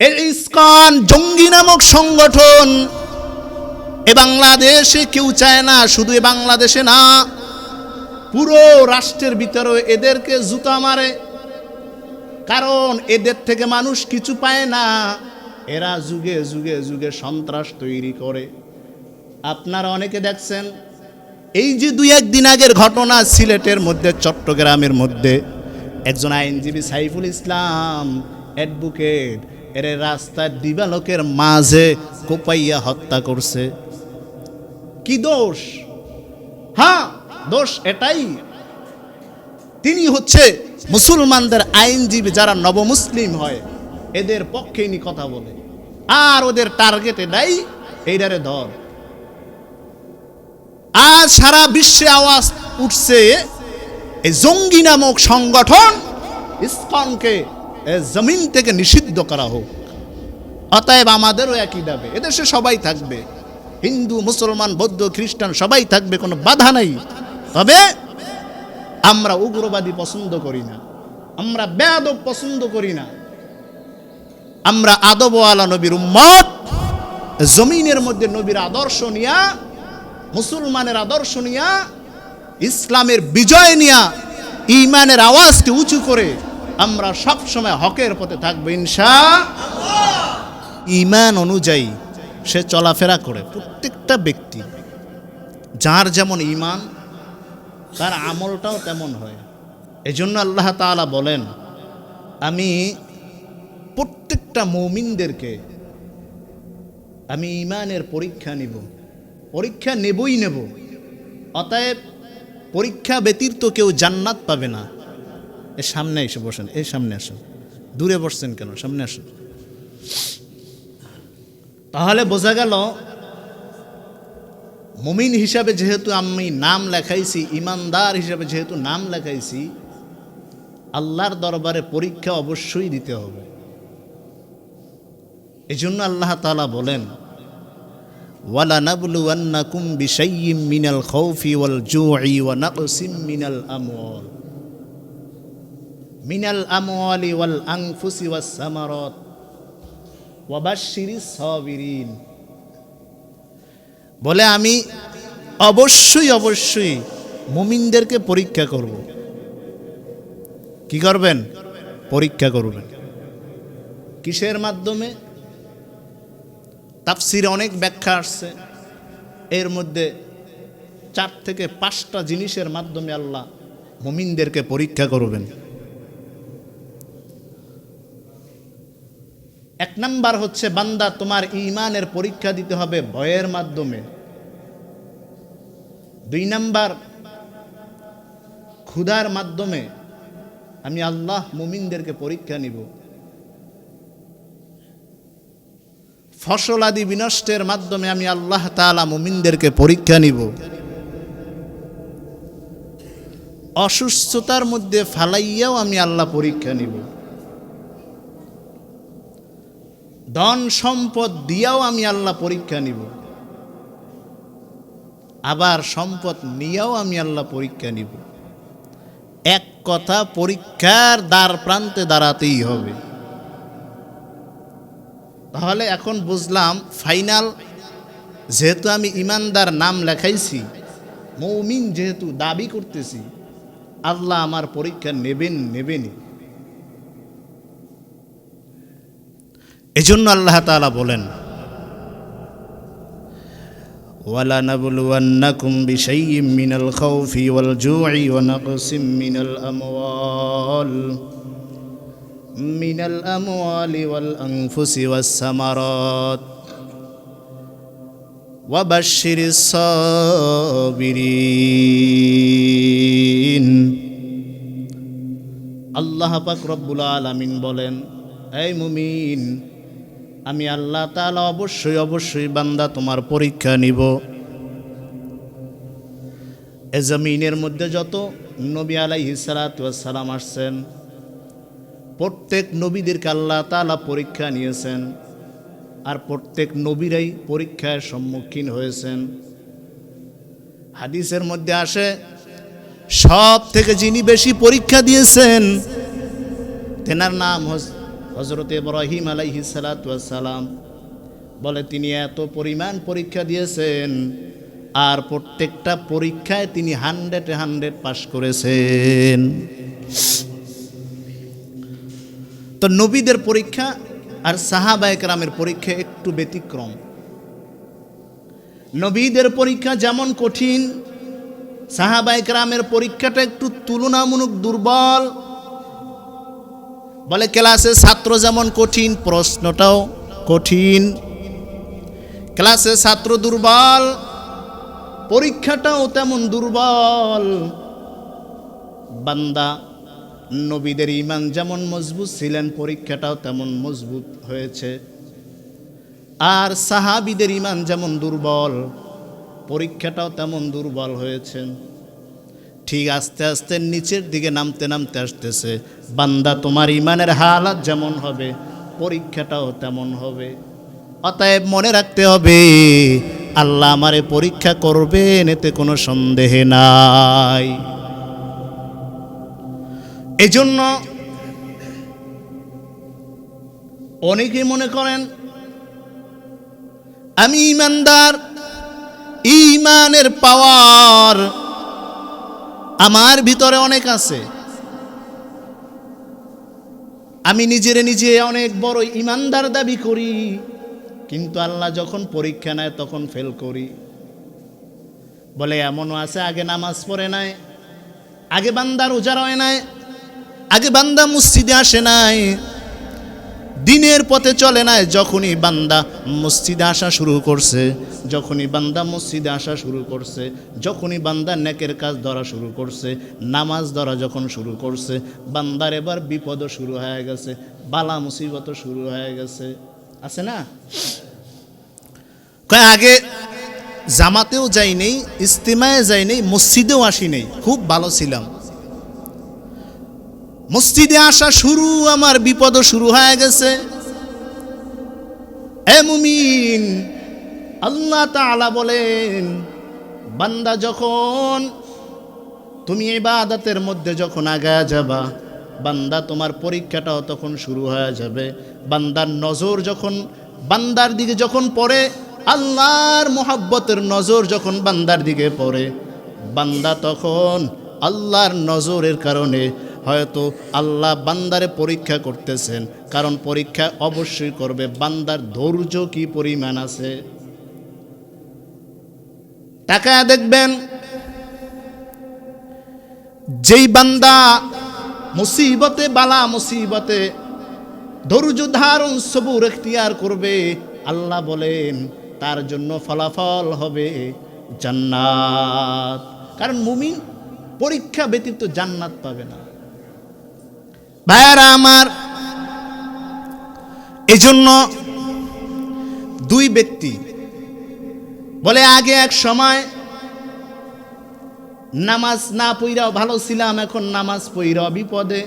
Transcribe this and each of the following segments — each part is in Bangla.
এই ইস্কন জঙ্গি নামক সংগঠন। এ বাংলাদেশে কেউ চায় না, শুধু এ বাংলাদেশে না, পুরো রাষ্ট্রের ভিতরে এদেরকে জুতা মারে। কারণ এদের থেকে মানুষ কিছু পায় না, এরা যুগে যুগে যুগে সন্ত্রাস তৈরি করে। আপনারা অনেকে দেখছেন, এই যে দুই একদিন আগের ঘটনা সিলেটের মধ্যে, চট্টগ্রামের মধ্যে, একজন আইনজীবী সাইফুল ইসলাম অ্যাডভোকেট এর রাস্তার দিবালোকের মাঝে কোপাইয়া হত্যা করছে। কি দোষ? হ্যাঁ দোষ এটাই। তিনি হচ্ছে মুসলমানদের আইনজীবী যারা নবমুসলিম হয়, এদের পক্ষে ইনি কথা বলে। আর ওদের টার্গেট এটাই এইটারে ধর। আজ সারা বিশ্বে আওয়াজ উঠছে, এই জঙ্গি নামক সংগঠন ইসকনকে জমিন থেকে নিষিদ্ধ করা হোক। অতএব আমাদেরও একই দাবে। এদেশে সবাই থাকবে। হিন্দু, মুসলমান, বৌদ্ধ, খ্রিস্টান সবাই থাকবে, কোনো বাধা নাই। তবে আমরা উগ্রবাদী পছন্দ করি না। আমরা বেয়াদব পছন্দ করি না। আমরা আদব আলা নবীর উম্মত। জমিনের মধ্যে নবীর আদর্শ নিয়া, মুসলমানের আদর্শ নিয়া, ইসলামের বিজয় নিয়া, ইমানের আওয়াজকে উঁচু করে আমরা সব সময় হকের পথে থাকব ইনশা ইমান অনুযায়ী সে চলাফেরা করে প্রত্যেকটা ব্যক্তি। যার যেমন ইমান, তার আমলটাও তেমন হয়। এজন্য আল্লাহ তাআলা বলেন, আমি প্রত্যেকটা মৌমিনদেরকে, আমি ইমানের পরীক্ষা নিব। পরীক্ষা নেবই নেব। অতএব পরীক্ষা ব্যতীত কেউ জান্নাত পাবে না। এ সামনে এসে বসেন, এই সামনে আসেন। দূরে বসছেন কেন? সামনে আসেন। তাহলে বোঝা গেল, মুমিন হিসাবে যেহেতু আমি নাম লেখাইছি, ইমানদার হিসাবে যেহেতু নাম লেখাইছি, আল্লাহর দরবারে পরীক্ষা অবশ্যই দিতে হবে। এই জন্য আল্লাহ তালা বলেন ওয়ালা বিশাইয়িম মিনাল খাউফি ওয়াল জুই ওয়া নাকসিম মিনাল মিনাল আমওয়ালি ওয়াল আনফুসি ওয়াস সামারাত। ওয়া বাশশিরিস সাবিরিন। বলে আমি অবশ্যই অবশ্যই মুমিনদেরকে পরীক্ষা করব। কি করবেন? পরীক্ষা করবেন। কিসের মাধ্যমে? তাফসিরে অনেক ব্যাখ্যা আসছে। এর মধ্যে চার থেকে পাঁচটা জিনিসের মাধ্যমে আল্লাহ মুমিনদেরকে পরীক্ষা করবেন। এক নাম্বার হচ্ছে, বান্দা তোমার ইমানের পরীক্ষা দিতে হবে ভয়ের মাধ্যমে। দুই নাম্বার, ক্ষুধার মাধ্যমে আমি আল্লাহ মুমিনদেরকে পরীক্ষা নিব। ফসল আদি বিনষ্টের মাধ্যমে আমি আল্লাহ তাআলা মুমিনদেরকে পরীক্ষা নিব। অসুস্থতার মধ্যে ফালাইয়াও আমি আল্লাহ পরীক্ষা নিব। ধন সম্পদ দিয়াও আমি আল্লাহ পরীক্ষা নিব। আবার সম্পদ নিয়েও আমি আল্লাহ পরীক্ষা নিব। এক কথা পরীক্ষার দ্বার প্রান্তে দাঁড়াতেই হবে। তাহলে এখন বুঝলাম ফাইনাল, যেহেতু আমি ইমানদার নাম লেখাইছি, মৌমিন যেহেতু দাবি করতেছি, আল্লাহ আমার পরীক্ষা নেবেন নেবেনই। এজন্য আল্লাহ তাআলা বলেন ولنبلونكم بشيء من الخوف والجوع ونقص من الأموال من الأموال والأنفس والثمرات وبشر الصابرين আল্লাহ পাক রব্বুল আলামিন বলেন এই মুমিন আমি আল্লাহ তাআলা অবশ্যই অবশ্যই বান্দা তোমার পরীক্ষা নিব। এ জমিনের মধ্যে যত নবী ওয়াস সালাম আসছেন, প্রত্যেক নবীদেরকে আল্লাহ তাআলা পরীক্ষা নিয়েছেন আর প্রত্যেক নবীরাই পরীক্ষার সম্মুখীন হয়েছেন। হাদিসের মধ্যে আসে সব থেকে যিনি বেশি পরীক্ষা দিয়েছেন, তেনার নাম হচ্ছে হজরত ইব্রাহিম আলাইহি সালাম বলে, তিনি এত পরিমাণ পরীক্ষা দিয়েছেন আর প্রত্যেকটা পরীক্ষায় তিনি হান্ড্রেড হান্ড্রেড পাশ করেছেন। তো নবীদের পরীক্ষা আর সাহাবায়ক রামের পরীক্ষা একটু ব্যতিক্রম। নবীদের পরীক্ষা যেমন কঠিন সাহাবায়ক রামের পরীক্ষাটা একটু তুলনামূলক দুর্বল বলে, ক্লাসে ছাত্র যেমন কঠিন, প্রশ্নটাও কঠিন। ক্লাসে ছাত্র দুর্বল, পরীক্ষাটাও তেমন দুর্বল। বান্দা, নবীদের ইমান যেমন মজবুত ছিলেন, পরীক্ষাটাও তেমন মজবুত হয়েছে। আর সাহাবিদের ইমান যেমন দুর্বল, পরীক্ষাটাও তেমন দুর্বল হয়েছে। ঠিক আস্তে আস্তে নিচের দিকে নামতে নামতে আসতেছে। বান্দা, তোমার ইমানের হালাত যেমন হবে, পরীক্ষাটাও তেমন হবে। অতএব মনে রাখতে হবে, আল্লাহ আমারে পরীক্ষা করবেন, এতে কোনো সন্দেহ নাই। এজন্য অনেকে মনে করেন, আমি ইমানদার, ইমানের পাওয়ার আমার ভিতরে অনেক আছে। আমি নিজের নিজে অনেক বড় ইমানদার দাবি করি, কিন্তু আল্লাহ যখন পরীক্ষা নেয় তখন ফেল করি। বলে, এমনও আছে, আগে নামাজ পড়ে নাই, আগে বান্দার রোজা রয় নাই, আগে বান্দা মসজিদে আসে নাই দিনের পথে চলে নাই যখনই বান্দা মসজিদে আসা শুরু করছে, যখনই বান্দা মসজিদে আসা শুরু করছে, যখনই বান্দা নেকের কাজ ধরা শুরু করছে, নামাজ ধরা যখন শুরু করছে, বান্দার এবার বিপদও শুরু হয়ে গেছে, বালা মুসিবতও শুরু হয়ে গেছে। আছে না? কয়, আগে জামাতেও যাই নেই, ইস্তিমায় যাই নেই, মসজিদেও আসি নেই, খুব ভালো ছিলাম। মসজিদে আসা শুরু, আমার বিপদও শুরু হয়ে গেছে। আল্লাহ তাআলা বলেন, বান্দা যখন তুমি ইবাদতের মধ্যে যখন আগায় যাবা, বান্দা তোমার পরীক্ষাটাও তখন শুরু হয়ে যাবে। বান্দার নজর যখন, বান্দার দিকে যখন পড়ে, আল্লাহর মোহাব্বতের নজর যখন বান্দার দিকে পড়ে, বান্দা তখন আল্লাহর নজরের কারণে হয়তো আল্লাহ বান্দারে পরীক্ষা করতেছেন, কারণ পরীক্ষা অবশ্যই করবে। বান্দার ধৈর্য কি পরিমাণ আছে? টাকা দেখবেন, যেই বান্দা মুসিবতে, বালা মুসিবতে ধৈর্য ধারণ, সবুর এখতিয়ার করবে, আল্লাহ বলেন, তার জন্য ফলাফল হবে জান্নাত। কারণ মুমিন পরীক্ষা ব্যতীত জান্নাত পাবে না। ভাইয়ারা আমার, এজন্য দুই ব্যক্তি বলে, আগে এক সময় নামাজ না পইরাও ভালো ছিলাম, এখন নামাজ পইরাও বিপদে।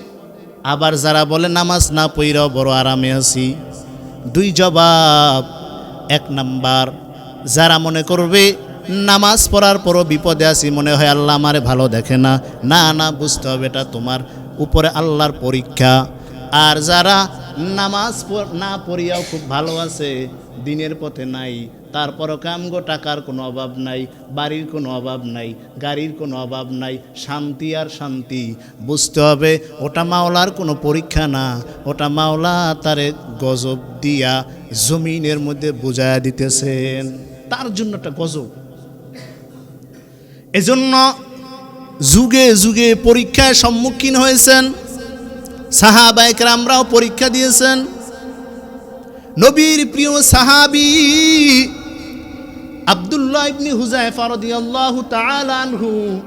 আবার যারা বলে, নামাজ না পইরাও বড় আরামে আছি। দুই জবাব, এক নাম্বার, যারা মনে করবে, নামাজ পড়ার পরও বিপদে আছি, মনে হয়, আল্লাহ আমারে ভালো দেখে না। না না, বুঝতে হবে, এটা তোমার উপরে আল্লাহর পরীক্ষা। আর যারা নামাজ না পড়িয়াও খুব ভালো আছে, দিনের পথে নাই, তারপরও কামগো টাকার কোনো অভাব নাই, বাড়ির কোনো অভাব নাই, গাড়ির কোনো অভাব নাই, শান্তি আর শান্তি। বুঝতে হবে, ওটা মাওলার কোনো পরীক্ষা না, ওটা মাওলা তারে গজব দিয়া জমিনের মধ্যে বুঝায়া দিতেছেন। তার জন্য একটা গজব। এজন্য যুগে যুগে পরীক্ষায় সম্মুখীন হয়েছেন। সাহাবায়ক আমরাও পরীক্ষা দিয়েছেন। নবীর প্রিয় সাহাবি আব্দুল্লাহ ইবনি হুজাইফা রাদিয়াল্লাহু তাআলা আনহু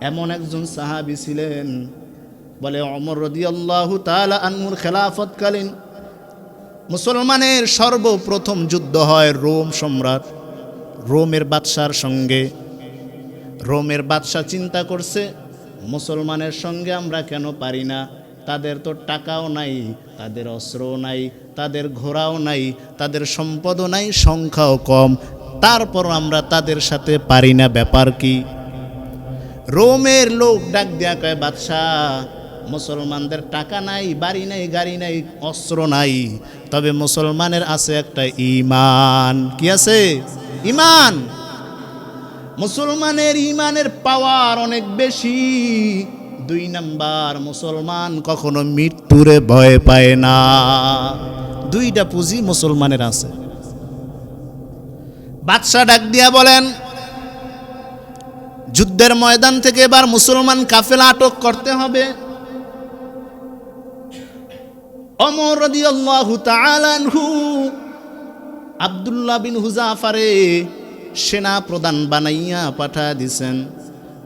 এমন একজন সাহাবি ছিলেন, বলে অমর রাদিয়াল্লাহু তাআলা আনহুর খেলাফতকালীন মুসলমানের সর্বপ্রথম যুদ্ধ হয় রোম সম্রাট, রোমের বাদশার সঙ্গে। রোমের বাদশাহ চিন্তা করছে, মুসলমানের সঙ্গে আমরা কেন পারি না? তাদের তো টাকাও নাই, তাদের অস্ত্রও নাই, তাদের ঘোড়াও নাই, তাদের সম্পদও নাই, সংখ্যাও কম। তারপর আমরা তাদের সাথে পারি না, ব্যাপার কি? রোমের লোক ডাক দেয়া কয়, বাদশাহ, মুসলমানদের টাকা নাই, বাড়ি নাই, গাড়ি নাই, অস্ত্র নাই। তবে মুসলমানের আছে একটা ইমান। কি আছে? ইমান! মুসলমানের ইমানের পাওয়ার অনেক বেশি। দুই নাম্বার, মুসলমান কখনো মৃত্যুরে ভয় পায় না। দুইটা পুঁজি মুসলমানের আছে। বাদশাহ ডাক দিয়া বলেন, যুদ্ধের ময়দান থেকে এবার মুসলমান কাফেলা আটক করতে হবে। অমর আব্দুল্লাহ বিন হুজাফারে সেনা প্রধান বানাইয়া পাঠা দিছেন।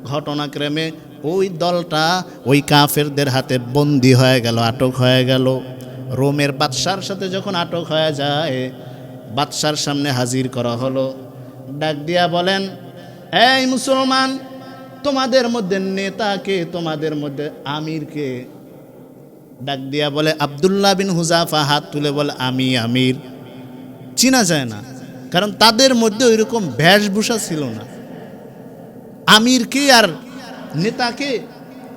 ঘটনাক্রমে ওই দলটা ওই কাফেরদের হাতে বন্দি হয়ে গেল, আটক হয়ে গেল। রোমের বাদশার সাথে যখন আটক হয়ে যায়, বাদশার সামনে হাজির করা হলো। ডাক দিয়া বলেন, এই মুসলমান, তোমাদের মধ্যে নেতাকে তোমাদের মধ্যে আমিরকে ডাক দিয়া বলে, আবদুল্লাহ বিন হুজাফা, হাত তুলে বলে, আমি আমির। চিনা যায় না। কারণ তাদের মধ্যে ওইরকম বেশভূষা ছিল না। আমিরকে আর নেতাকে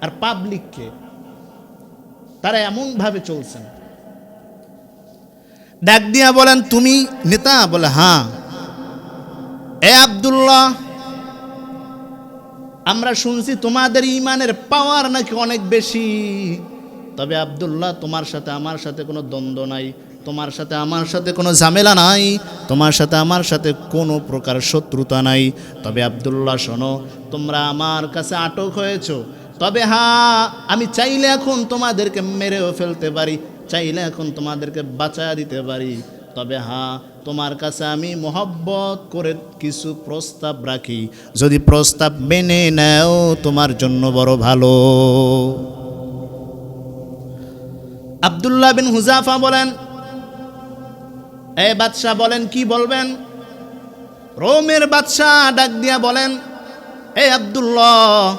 আর পাবলিককে তারা এমনভাবে চলছেন ডাক দিয়া বলেন, তুমি নেতা? বলে হ্যাঁ। এ আব্দুল্লাহ, আমরা শুনছি তোমাদের ইমানের পাওয়ার নাকি অনেক বেশি। তবে আব্দুল্লাহ, তোমার সাথে আমার সাথে কোনো দ্বন্দ্ব নাই। তোমার সাথে আমার সাথে কোনো ঝামেলা নাই, তোমার সাথে আমার সাথে কোনো প্রকার শত্রুতা নাই। তবে আব্দুল্লাহ, শোনো, তোমরা আমার কাছে আটক হয়েছ। তবে হ্যাঁ আমি চাইলে এখন তোমাদেরকে মেরেও ফেলতে পারি, চাইলে এখন তোমাদেরকে বাঁচা দিতে পারি। তবে হ্যাঁ তোমার কাছে আমি মোহব্বত করে কিছু প্রস্তাব রাখি। যদি প্রস্তাব মেনে নেও, তোমার জন্য বড় ভালো। আব্দুল্লাহ বিন হুজাফা বলেন এ বাদশাহ বলেন, কি বলবেন? রোমের বাদশাহ ডাক দিয়া বলেন, এ আব্দুল্লাহ,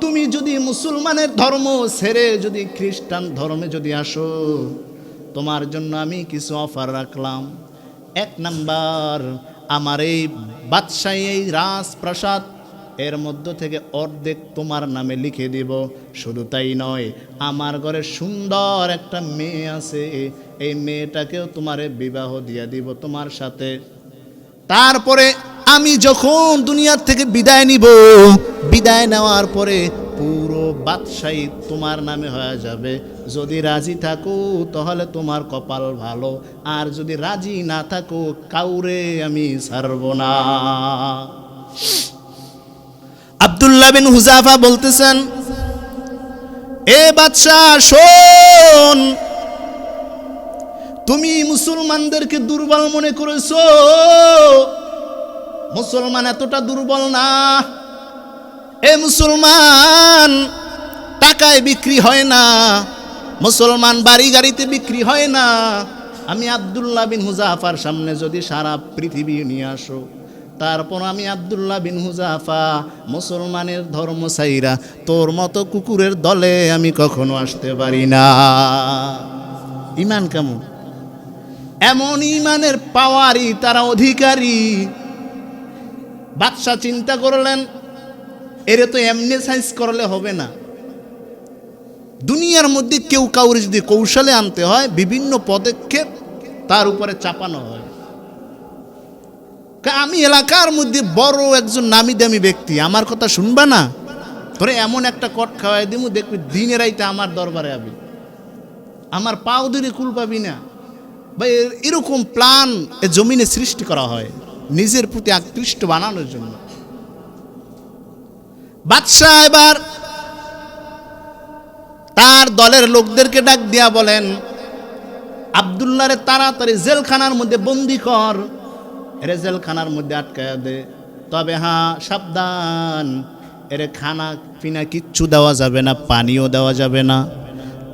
তুমি যদি মুসলমানের ধর্ম ছেড়ে যদি খ্রিস্টান ধর্মে যদি আসো, তোমার জন্য আমি কিছু অফার রাখলাম। এক নাম্বার, আমার এই বাদশাহী এই রাজপ্রাসাদ, এর মধ্য থেকে অর্ধেক তোমার নামে লিখে দিব। শুধু তাই নয়, আমার ঘরে সুন্দর একটা মেয়ে আছে এই মেয়েটাকেও তোমারে বিবাহ দিয়ে দিব তোমার সাথে। তারপরে আমি যখন দুনিয়ার থেকে বিদায় নিব, বিদায় নেওয়ার পরে পুরো বাদশাহী তোমার নামে হয়ে যাবে। যদি রাজি থাকো, তাহলে তোমার কপাল ভালো। আর যদি রাজি না থাকো, কাউরে আমি ছাড়ব না। আব্দুল্লাহ বিন হুজাফা বলতেছেন, এ বাদশাহ, শোন তুমি মুসলমানদেরকে দুর্বল মনে করেছ? মুসলমান এতটা দুর্বল না। এ মুসলমান, টাকায় বিক্রি হয় না। মুসলমান বাড়ি গাড়িতে বিক্রি হয় না। আমি আব্দুল্লাহ বিন হুজাফার সামনে যদি সারা পৃথিবী নিয়ে আসো, তারপর আমি আব্দুল্লাহ বিন হুজাফা মুসলমানের ধর্ম সাইরা তোর মতো কুকুরের দলে আমি কখনো আসতে পারি না। ইমান কেমন? এমন ইমানের পাওয়ারই তারা অধিকারী। বাদশাহ চিন্তা করলেন, এরে তো এমনি সাইজ করলে হবে না। দুনিয়ার মধ্যে কেউ কাউরে যদি কৌশলে আনতে হয়, বিভিন্ন পদক্ষেপ তার উপরে চাপানো হয়। আমি এলাকার মধ্যে বড় একজন নামি দামি ব্যক্তি, আমার কথা শুনবা না? তোরে এমন একটা কট খাওয়াই দিমু, দেখবি দিনের রাইতে আমার দরবারে আবি। আমার পাও ধরে কুল পাবি না। বা এরকম প্ল্যান এ জমিনে সৃষ্টি করা হয় নিজের প্রতি আকৃষ্ট বানানোর জন্য। বাদশাহ এবার তার দলের লোকদেরকে ডাক দিয়া বলেন আবদুল্লারে তাড়াতাড়ি জেলখানার মধ্যে বন্দি কর। এরে জেলখানার মধ্যে আটকায় দে। তবে হ্যাঁ সাবধান। এরে খানা পিনা কিচ্ছু দেওয়া যাবে না, পানিও দেওয়া যাবে না।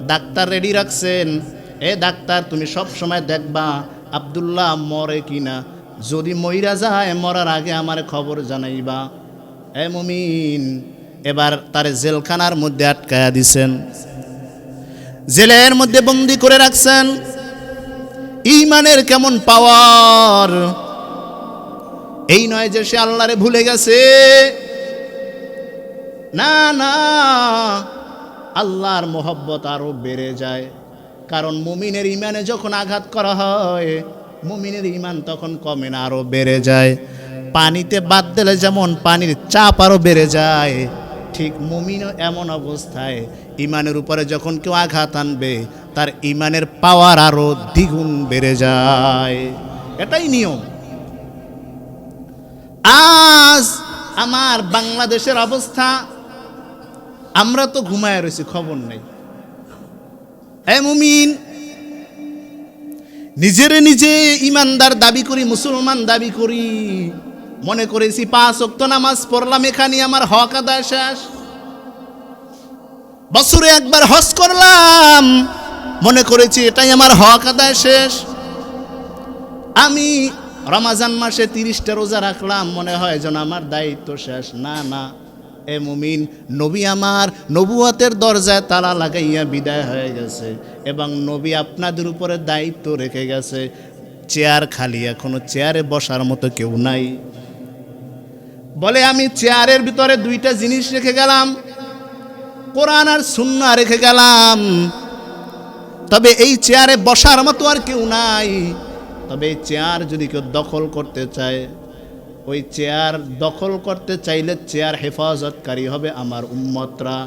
ডাক্তার রেডি রাখছেন। এ ডাক্তার, তুমি সব সময় দেখবা আবদুল্লাহ মরে কিনা। যদি মইরা যায়, মরার আগে আমার খবর জানাইবা। এ মুমিন, এবার তারে জেলখানার মধ্যে আটকায়া দিছেন। জেলের মধ্যে বন্দি করে রাখছেন। ইমানের কেমন পাওয়ার? এই নয় যে সে আল্লাহরে ভুলে গেছে। না না, আল্লাহর মোহব্বত আরও বেড়ে যায়। কারণ মুমিনের ইমানে যখন আঘাত করা হয়, মুমিনের ইমান তখন কমে না আরও বেড়ে যায়। পানিতে বাদ দিলে যেমন পানির চাপ আরও বেড়ে যায়, ঠিক মুমিনও এমন অবস্থায় ইমানের উপরে যখন কেউ আঘাত আনবে, তার ইমানের পাওয়ার আরও দ্বিগুণ বেড়ে যায়। এটাই নিয়ম। আজ আমার বাংলাদেশের অবস্থা, আমরা তো ঘুমায় রয়েছি, খবর নেই। এ মুমিন, নিজেরে নিজে ইমানদার দাবি করি, মুসলমান দাবি করি। মনে করেছি পাঁচ অক্ত নামাজ পড়লাম, এখানে আমার হক আদায় শেষ। বছরে একবার হজ করলাম, মনে করেছি এটাই আমার হক আদায় শেষ। আমি রমাজান মাসে তিরিশটা রোজা রাখলাম, মনে হয় যেন আমার দায়িত্ব শেষ। না না। এ মুমিন, নবী আমার নবুয়াতের দরজায় তালা লাগাইয়া বিদায় হয়ে গেছে এবং নবী আপনাদের উপরে দায়িত্ব রেখে গেছে। চেয়ার খালি, এখনও চেয়ারে বসার মতো কেউ নাই। বলে, আমি চেয়ারের ভিতরে দুইটা জিনিস রেখে গেলাম, কোরআন আর সুন্না রেখে গেলাম। তবে এই চেয়ারে বসার মতো আর কেউ নাই। তবে এই চেয়ার যদি কেউ দখল করতে চায় ওই চেয়ার দখল করতে চাইলে চেয়ার হেফাজতকারী হবে আমার উম্মতরা।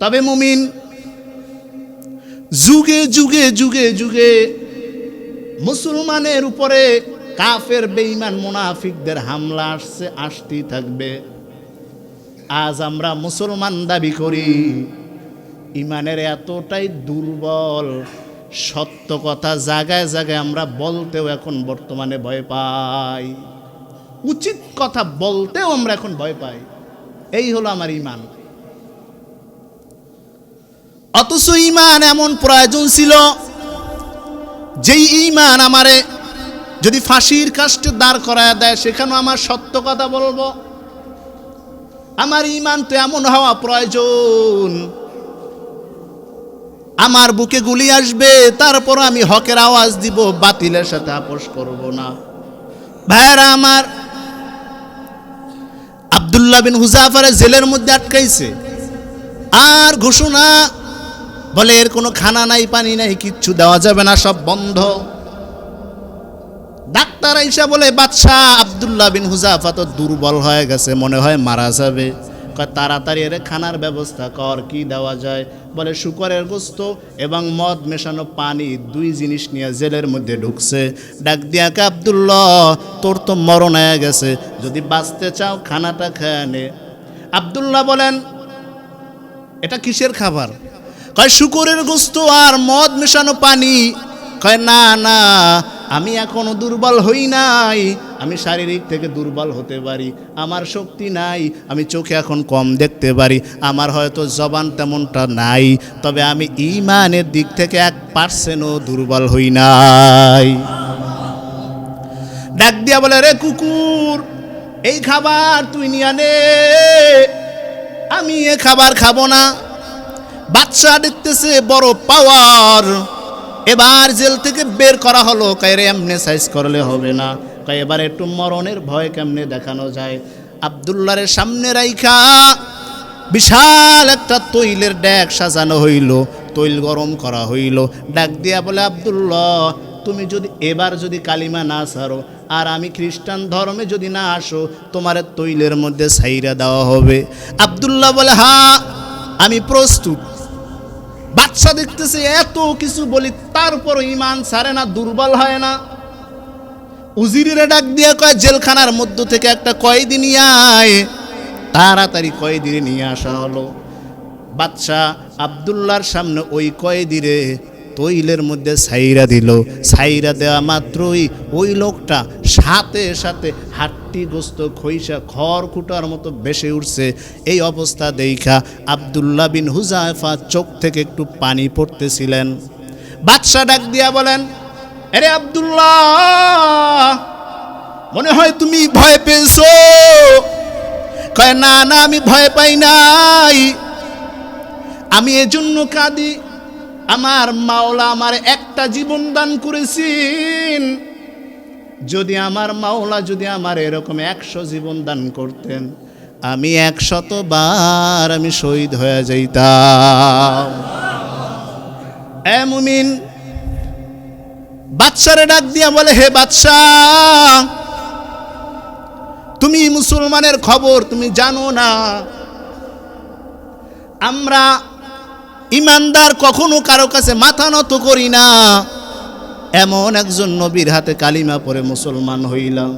তবে মুমিন, যুগে যুগে যুগে যুগে মুসলমানের উপরে কাফের, বেঈমান, মুনাফিকদের হামলা আসছে, আসতেই থাকবে। আজ আমরা মুসলমান দাবি করি ইমানের এতটাই দুর্বল সত্য কথা জায়গায় জায়গায় আমরা বলতেও এখন বর্তমানে ভয় পাই। উচিত কথা বলতেও আমরা এখন ভয় পাই। এই হলো আমার ইমান। অথচ ইমান এমন প্রয়োজন ছিল, যেই ইমান আমারে যদি ফাঁসির কাষ্টে দাঁড় করায় দেয়, সেখানেও আমার সত্য কথা বলব। আমার ইমান তো এমন হওয়া প্রয়োজন আমার বুকে গুলি আসবে, তারপর আমি হকের আওয়াজ দিব, বাতিলের সাথে আপোষ করব না। ভাইরা আমার, আবদুল্লাহ বিন হুজাফারে জেলের মধ্যে আটকাইছে। আর ঘোষণা, বলে এর কোনো খানা নাই, পানি নাই, কিচ্ছু দেওয়া যাবে না, সব বন্ধ। ডাক্তার আইসা বলে, বাদশাহ আবদুল্লাহ বিন হুজাফা তো দুর্বল হয়ে গেছে, মনে হয় মারা যাবে। তাড়াতাড়ি এর খানার ব্যবস্থা কর, কি দেওয়া যায়? বলে, শুকরের গোস্ত এবং মদ মেশানো পানি দুই জিনিস নিয়ে জেলের মধ্যে ঢুকছে। ডাক দিয়াকে আবদুল্লাহ, তোর তো মরণ হয়ে গেছে। যদি বাঁচতে চাও, খানাটা খেয়ে নে। আবদুল্লাহ বলেন, এটা কিসের খাবার? কয়, শুকরের গোস্ত আর মদ মেশানো পানি। কয়, না না আমি এখনও দুর্বল হই নাই। আমি শারীরিক থেকে দুর্বল হতে পারি, আমার শক্তি নাই, আমি চোখে এখন কম দেখতে পারি, আমার হয়তো জবান তেমনটা নাই, তবে আমি ইমানের দিক থেকে এক পার্সেন্টও দুর্বল হই নাই। ডাক দিয়া বলে, রে কুকুর, এই খাবার তুই নিয়ে নে আমি এ খাবার খাব না। বাচ্চা দেখতেছে বড় পাওয়ার এবার জেল থেকে বের করা হলো। কায়রে এমনি সাইজ করলে হবে না। কয় এবার একটু মরণের ভয় কেমনে দেখানো যায়? আবদুল্লারের সামনে রাইখা বিশাল একটা তৈলের ড্যাক সাজানো হইল। তৈল গরম করা হইল। ডাক দিয়া বলে, আবদুল্লাহ, তুমি যদি এবার যদি কালিমা না ছাড়ো আর আমি খ্রিস্টান ধর্মে যদি না আসো, তোমার তৈলের মধ্যে সাইরা দেওয়া হবে। আবদুল্লাহ বলে হ্যাঁ আমি প্রস্তুত। বাচ্চা দেখতেছে এত কিছু বলি তারপর ইমান ছাড়ে না, দুর্বল হয় না। উজিরের ডাক দিয়ে কয়, জেলখানার মধ্য থেকে একটা কয়েদি নিয়ে আয়। তাড়াতাড়ি কয়েদিরে নিয়ে আসা হলো। বাচ্চা আবদুল্লার সামনে ওই কয়েদিরে তৈলের মধ্যে সাইরা দিল। সাইরা দেওয়া মাত্রই ওই লোকটা সাথে সাথে হাট্টি গোস্ত খৈসা খড় কুটার মতো বেসে উঠছে। এই অবস্থা দেখা আবদুল্লাহ বিন হুজাইফা চোখ থেকে একটু পানি পড়তেছিলেন। বাদশা ডাক দিয়া বলেন আরে আবদুল্লাহ, মনে হয় তুমি ভয় পেয়েছ? কয়, না না, আমি ভয় পাই নাই। আমি এজন্য কাঁদি আমার মাওলা আমার একটা জীবন দান করেছেন। যদি আমার মাওলা যদি আমার এরকম একশো জীবন দান করতেন, আমি একশত বার আমি শহীদ হয়ে যাইতাম। এ মুমিন, বাদশারে ডাক দিয়া বলে, হে বাদশাহ, তুমি মুসলমানের খবর তুমি জানো না। আমরা ইমানদার কখনো কারও কাছে মাথা নত করি না। এমন একজন নবীর হাতে কালিমা পরে মুসলমান হইলাম।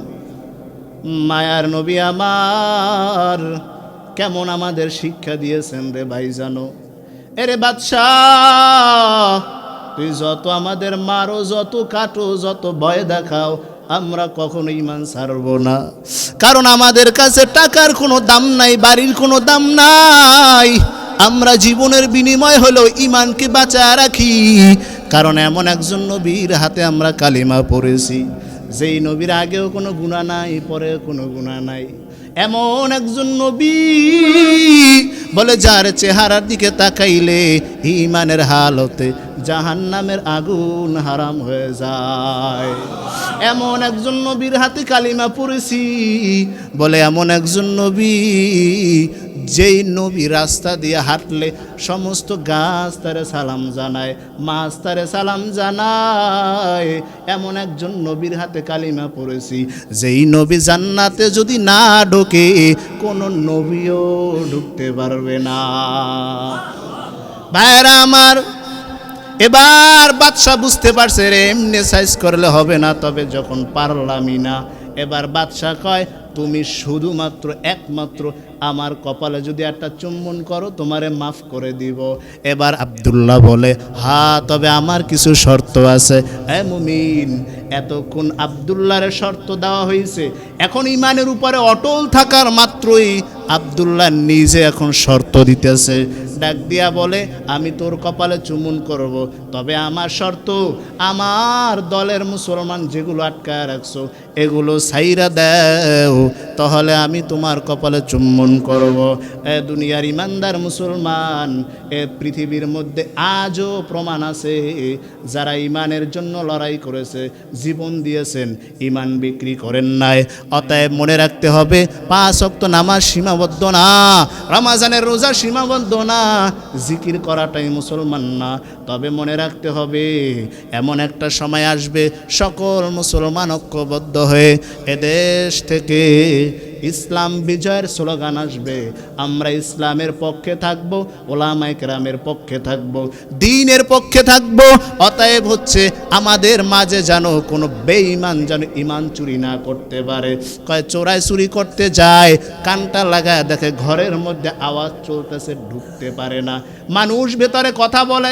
মায়ার নবী আমার, কেমন আমাদের শিক্ষা দিয়েছেন রে ভাই জানো এরে বাদশাহ, তুই যত আমাদের মারো, যত কাটো, যত ভয় দেখাও, আমরা কখনো ইমান ছাড়ব না। কারণ আমাদের কাছে টাকার কোনো দাম নাই, বাড়ির কোনো দাম নাই। আমরা জীবনের বিনিময় হলো ইমানকে বাঁচায় রাখি। কারণ এমন একজন নবীর হাতে আমরা কালিমা পড়েছি। যেই নবীর আগেও কোনো গুণা নাই, পরেও কোনো গুণা নাই। এমন একজন নবী বলে যার চেহারার দিকে তাকাইলে ইমানের হালতে জাহান্নামের আগুন হারাম হয়ে যায়। এমন একজন নবীর হাতে কালিমা পড়েছি বলে এমন একজন নবী যেই নবী রাস্তা দিয়ে হাঁটলে সমস্ত গাছ তারে সালাম জানায়, মাছ তারে সালাম জানায়। এমন একজন নবীর হাতে কালিমা পড়েছি। যেই নবী জান্নাতে যদি না ঢোকে, কোনো নবীও ঢুকতে পারবে না। ভাইরা আমার, এবার বাদশাহ বুঝতে পারছে রে, এমনি সাইজ করলে হবে না, তবে যখন পারলামই না, এবার বাদশাহ কয় তুমি শুধুমাত্র, একমাত্র আমার কপালে যদি একটা চুম্বন করো, তোমারে মাফ করে দিব। এবার আব্দুল্লাহ বলে, হা, তবে আমার কিছু শর্ত আছে। এ মুমিন, এতক্ষণ আব্দুল্লাহর শর্ত দেওয়া হয়েছে এখন ইমানের উপরে অটল থাকার মাত্রই আব্দুল্লাহ নিজে এখন শর্ত দিতেছে। ডাক দিয়া বলে, আমি তোর কপালে চুমুন করব, তবে আমার শর্ত, আমার দলের মুসলমান যেগুলো আটকায় রাখছো, এগুলো সাইরা দেও। তাহলে আমি তোমার কপালে চুম্বন করব। এ দুনিয়ার ইমানদার মুসলমান, এ পৃথিবীর মধ্যে আজও প্রমাণ আছে, যারা ইমানের জন্য লড়াই করেছে, জীবন দিয়েছেন, ইমান বিক্রি করেন নাই। অতএব মনে রাখতে হবে, পাঁচ অক্ত নামাজ সীমাবদ্ধ না, রমাজানের রোজা সীমাবদ্ধ না, জিকির করাটাই মুসলমান না। তবে মনে রাখতে হবে, এমন একটা সময় আসবে সকল মুসলমান ঐক্যবদ্ধ হয়ে এদেশ থেকে ইসলাম বিজয়ের স্লোগান আসবে। আমরা ইসলামের পক্ষে থাকব, ওলামায় কেরামের পক্ষে থাকব, দিনের পক্ষে থাকব, অতএব হচ্ছে আমাদের মাঝে যেন কোনো বেঈমান যেন ইমান চুরি না করতে পারে। কয় চোরাই চুরি করতে যায়, কানটা লাগায় দেখে ঘরের মধ্যে আওয়াজ চলতেছে, ঢুকতে পারে না। মানুষ ভেতরে কথা বলে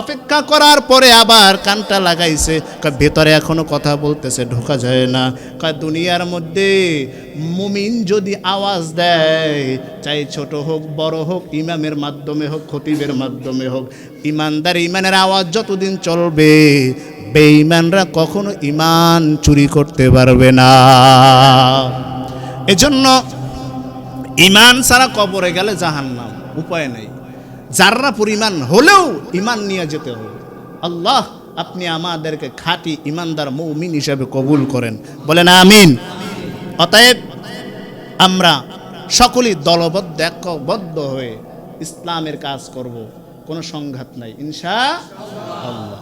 অপেক্ষা করার পরে আবার কানটা লাগাইছে। ভেতরে এখনও কথা বলতেছে, ঢোকা যায় না। কয়, দুনিয়ার মধ্যে মুমিন যদি আওয়াজ দেয়, চাই ছোট হোক, বড় হোক, ইমামের মাধ্যমে হোক, খতিবের মাধ্যমে হোক, ইমানদার ইমানের আওয়াজ যতদিন চলবে, বেঈমানরা কখনো ইমান চুরি করতে পারবে না। এজন্য ইমান ছাড়া কবরে গেলে জাহান্নাম, উপায় নেই। যাররা পরিমাণ হলেও ইমান নিয়ে যেতে হবে। আল্লাহ আপনি আমাদেরকে খাঁটি ইমানদার মৌমিন হিসাবে কবুল করেন। বলেন আমিন। অতএব আমরা সকলেই দলবদ্ধ একবদ্ধ হয়ে ইসলামের কাজ করব। কোনো সংঘাত নাই, ইনশা আল্লাহ।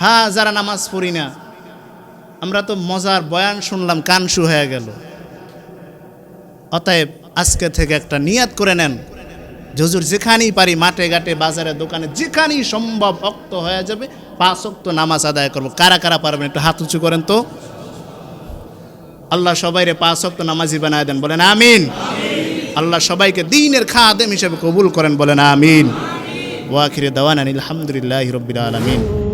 হ্যাঁ যারা নামাজ পড়ি না, আমরা তো মজার বয়ান শুনলাম কানসু হয়ে গেল। অতএব আজকে থেকে একটা নিয়াত করে নেন। জজুর যেখানেই পারি মাঠে ঘাটে, বাজারে, দোকানে, যেখানেই সম্ভব ভক্ত হয়ে যাবে, পাঁচ অক্ত নামাজ আদায় করব। কারা কারা পারবেন একটু হাত উঁচু করেন তো? আল্লাহ সবাইরে পাঁচ অক্ত নামাজি বানায় দেন, বলেন আমিন। আল্লাহ সবাইকে দিনের খাদেম হিসেবে কবুল করেন, বলেন আমিন। ওয়াখিরে দাওয়ান আলহামদুলিল্লাহ রবিল আলমিন।